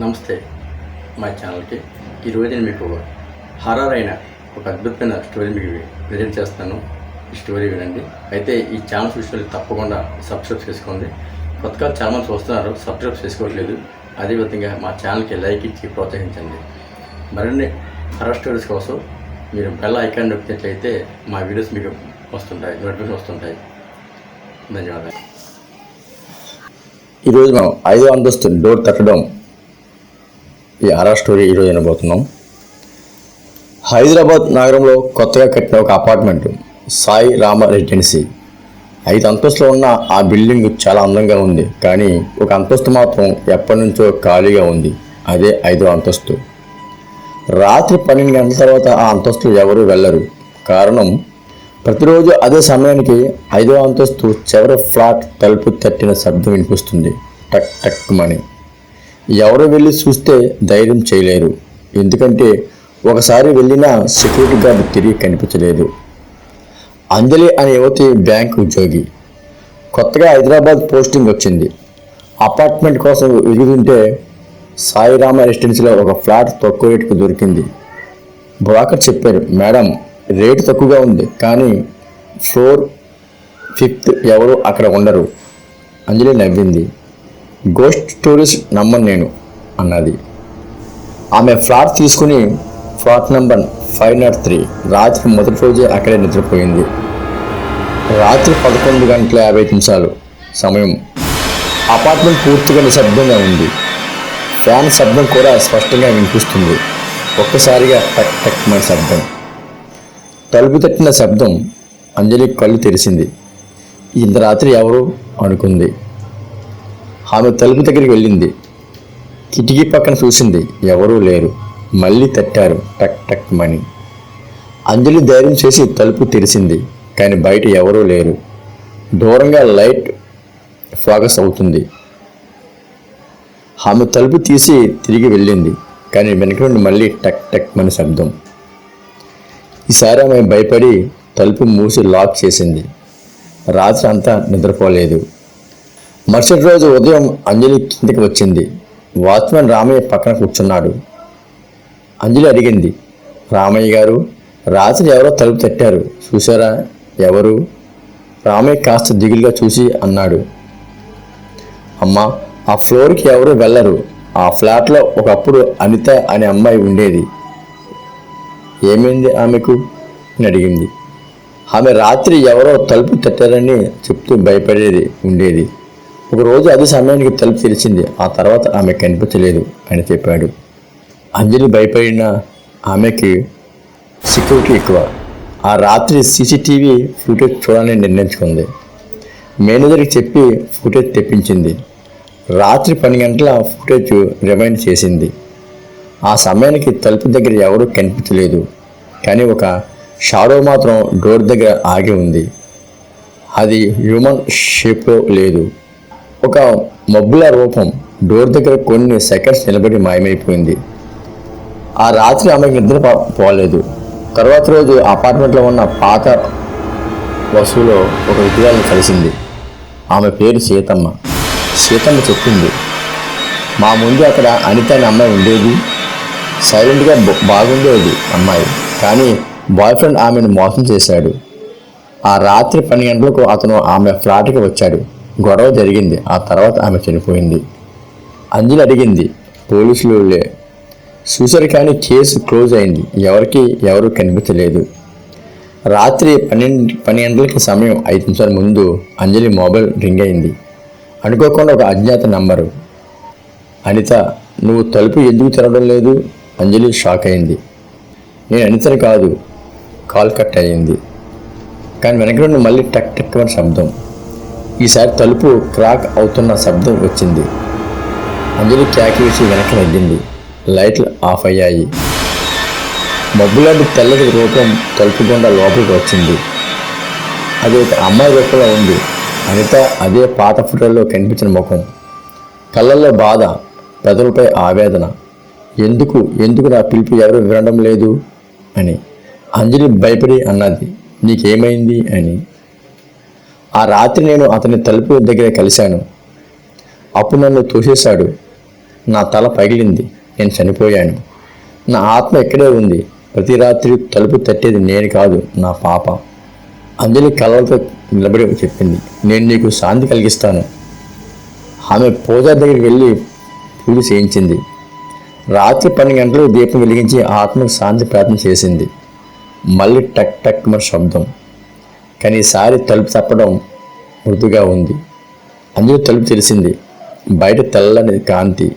నమస్తే మా ఛానల్కి ఈరోజు నేను మీకు హారర్ అయిన ఒక అద్భుతమైన స్టోరీ మీకు ప్రజెంట్ చేస్తాను. ఈ స్టోరీ వినండి. అయితే ఈ ఛానల్ చూసిన తప్పకుండా సబ్స్క్రైబ్ చేసుకోండి. కొత్తగా చాలా మంది చూస్తున్నారు సబ్స్క్రైబ్ చేసుకోవట్లేదు. అదేవిధంగా మా ఛానల్కి లైక్ ఇచ్చి ప్రోత్సహించండి. మరిన్ని హర్రర్ స్టోరీస్ కోసం మీరు బెల్ ఐకాన్ నొక్కినట్లయితే మా వీడియోస్ మీకు వస్తుంటాయి నోటిఫికేషన్ వస్తుంటాయి. ధన్యవాదాలు. ఈరోజు మనం ఐదో అంతస్తు డోర్ తట్టడం ఈ ఆరా స్టోరీ ఈరోజు వినబోతున్నాం. హైదరాబాద్ నగరంలో కొత్తగా కట్టిన ఒక అపార్ట్మెంట్ సాయి రామ రెసిడెన్సీ. ఐదు అంతస్తులో ఉన్న ఆ బిల్డింగ్ చాలా అందంగా ఉంది కానీ ఒక అంతస్తు మాత్రం ఎప్పటి నుంచో ఖాళీగా ఉంది అదే ఐదో అంతస్తు. రాత్రి పన్నెండు గంటల తర్వాత ఆ అంతస్తు ఎవరు వెళ్ళరు. కారణం ప్రతిరోజు అదే సమయానికి ఐదో అంతస్తు చివరి ఫ్లాట్ తలుపు తట్టిన శబ్దం వినిపిస్తుంది. టక్ టక్ మని. ఎవరు వెళ్ళి చూస్తే ధైర్యం చేయలేరు. ఎందుకంటే ఒకసారి వెళ్ళినా సెక్యూరిటీ గార్డు తిరిగి కనిపించలేదు. అంజలి అనే యువతి బ్యాంక్ ఉద్యోగి కొత్తగా హైదరాబాద్ పోస్టింగ్ వచ్చింది. అపార్ట్మెంట్ కోసం వెతుకుతుంటే సాయిరామ రెసిడెన్సీలో ఒక ఫ్లాట్ తక్కువ రేటుకు దొరికింది. బ్రోకర్ చెప్పారు మేడం రేటు తక్కువగా ఉంది కానీ ఫ్లోర్ ఫిఫ్త్ ఎవరు అక్కడ ఉండరు. అంజలి నవ్వింది. గోస్ట్ టూరిస్ట్ నమ్మను నేను అన్నది. ఆమె ఫ్లాట్ తీసుకుని flat number five nought three రాత్రి మొదటి రోజే అక్కడే నిద్రపోయింది. రాత్రి పదకొండు గంటల యాభై నిమిషాలు సమయం. అపార్ట్మెంట్ పూర్తిగా నిశ్శబ్దంగా ఉంది. ఫ్యాన్ శబ్దం కూడా స్పష్టంగా వినిపిస్తుంది. ఒక్కసారిగా టక్ టక్ మన శబ్దం. తలుపు తట్టిన శబ్దం అంజలి కళ్ళు తెరిచింది. ఇంత రాత్రి ఎవరు అనుకుంది. ఆమె తలుపు దగ్గరికి వెళ్ళింది. కిటికీ పక్కన చూసింది. ఎవరూ లేరు. మళ్ళీ తట్టారు. టక్ టక్ మని. అంజలి ధైర్యం చేసి తలుపు తెరిచింది. కానీ బయట ఎవరూ లేరు. దూరంగా లైట్ ఫోకస్ అవుతుంది. ఆమె తలుపు తీసి తిరిగి వెళ్ళింది. కానీ వెనక నుండి మళ్ళీ టక్ టక్ మని శబ్దం. ఈసారి ఆమె భయపడి తలుపు మూసి లాక్ చేసింది. రాత్రి అంతా నిద్రపోలేదు. మరుసటి రోజు ఉదయం అంజలి కిందకి వచ్చింది. వాచ్మెన్ రామయ్య పక్కన కూర్చున్నాడు. అంజలి అడిగింది రామయ్య గారు రాత్రి ఎవరో తలుపు తట్టారు. చూసారా ఎవరు? రామయ్య కాస్త దిగులుగా చూసి అన్నాడు అమ్మా ఆ ఫ్లోర్కి ఎవరు వెళ్ళరు. ఆ ఫ్లాట్లో ఒకప్పుడు అనిత అనే అమ్మాయి ఉండేది. ఏమైంది ఆమెకు? అని అడిగింది. ఆమె రాత్రి ఎవరో తలుపు తట్టారని చెప్తూ భయపడేది ఉండేది. ఒకరోజు అదే సమయానికి తలుపు తెరిచింది. ఆ తర్వాత ఆమె కనిపించలేదు అని చెప్పాడు. అంజలి భయపడిన ఆమెకి సెక్యూరిటీ ఎక్కువ. ఆ రాత్రి సీసీటీవీ ఫుటేజ్ చూడాలని నిర్ణయించుకుంది. మేనేజర్కి చెప్పి ఫుటేజ్ తెప్పించింది. రాత్రి పని గంటల ఫుటేజ్ రిమైండ్ చేసింది. ఆ సమయానికి తలుపు దగ్గర ఎవరూ కనిపించలేదు. కానీ ఒక షాడో మాత్రం డోర్ దగ్గర ఆగి ఉంది. అది హ్యూమన్ షేప్లో లేదు. ఒక మబ్బుల రూపం డోర్ దగ్గర కొన్ని సెకండ్స్ నిలబడి మాయమైపోయింది. ఆ రాత్రి ఆమెకి నిద్ర పోలేదు. తర్వాత రోజు అపార్ట్మెంట్లో ఉన్న పాత వస్తువులో ఒక విగ్రహాన్ని కలిసింది. ఆమె పేరు సీతమ్మ. సీతమ్మ చెప్పింది మా ముందు అక్కడ అనిత అనే అమ్మాయి ఉండేది. సైలెంట్గా బాగుండేది అమ్మాయి. కానీ బాయ్ ఫ్రెండ్ ఆమెను మోసం చేశాడు. ఆ రాత్రి పన్నెండు గంటలకు అతను ఆమె ఫ్లాట్కి వచ్చాడు. గొడవ జరిగింది. ఆ తర్వాత ఆమె చనిపోయింది. అంజలి అడిగింది పోలీసులు లే చూశారు కానీ కేసు క్లోజ్ అయింది. ఎవరికి ఎవరు కనిపించలేదు. రాత్రి పన్నెండు పని గంటలకి సమయం ఐదు నిమిషాల ముందు అంజలి మొబైల్ రింగ్ అయింది. అనుకోకుండా ఒక అజ్ఞాత నంబరు. అనిత నువ్వు తలుపు ఎందుకు తెరవడం లేదు? అంజలి షాక్ అయింది. నేను అనితను కాదు కాల్ కట్ అయ్యింది. కానీ వెనక నుండి మళ్ళీ టక్ టక్ అని శబ్దం. ఈసారి తలుపు క్రాక్ అవుతున్న శబ్దం వచ్చింది. అంజలి క్యాక్ వేసి వెనక్కి వెళ్ళింది లైట్లు ఆఫ్ అయ్యాయి. మబ్బులాంటి తెల్లటి రూపం తలుపు గుండా లోపలికి వచ్చింది. అది ఒక అమ్మాయి రూపంలో ఉంది. అనిత అదే పాత ఫోటోలో కనిపించిన ముఖం. కళ్ళల్లో బాధ పెదవులపై ఆవేదన. ఎందుకు ఎందుకు నా పిలుపు ఎవరు వినడం లేదు అని. అంజలి భయపడి అన్నది నీకేమైంది? అని. ఆ రాత్రి నేను అతని తలుపు దగ్గర కలిశాను. అప్పుడు నన్ను తోసేశాడు. నా తల పగిలింది. నేను చనిపోయాను. నా ఆత్మ ఇక్కడే ఉంది. ప్రతి రాత్రి తలుపు తట్టేది నేను కాదు నా పాప. అంజలి కలలతో నిలబడి చెప్పింది. నేను నీకు శాంతి కలిగిస్తాను. ఆమె పూజా దగ్గరికి వెళ్ళి పూజ చేయించింది. రాత్రి పన్నెండు గంటలకు దీపం వెలిగించి ఆత్మకు శాంతి ప్రార్థన చేసింది. మళ్ళీ టక్ టక్ మరి శబ్దం. కానీ ఈసారి తలుపు తప్పడం మృదుగా ఉంది. అందులో తలుపు తెలిసింది బయట తెల్లని కాంతి.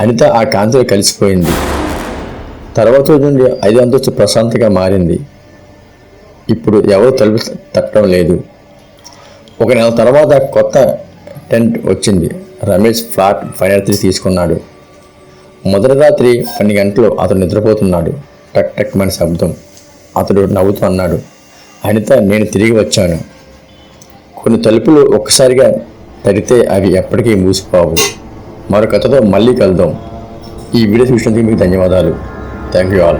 అనిత ఆ కాంతిలో కలిసిపోయింది. తర్వాత నుండి ఐదు అంతస్తు ప్రశాంతంగా మారింది. ఇప్పుడు ఎవరు తలుపు తట్టడం లేదు. ఒక నెల తర్వాత కొత్త టెంట్ వచ్చింది. రమేష్ ఫ్లాట్ ఫైనల్ తీసుకున్నాడు. మొదటి రాత్రి పన్నెండు గంటలు అతను నిద్రపోతున్నాడు. టక్ టక్ మన శబ్దం. అతడు నవ్వుతూ అన్నాడు. అనిత నేను తిరిగి వచ్చాను. కొన్ని తలుపులు ఒక్కసారిగా తడితే అవి ఎప్పటికీ మూసిపోవు. మరో కథతో మళ్ళీ కలుద్దాం. ఈ వీడియో చూసినందుకు మీకు ధన్యవాదాలు. Thank you all.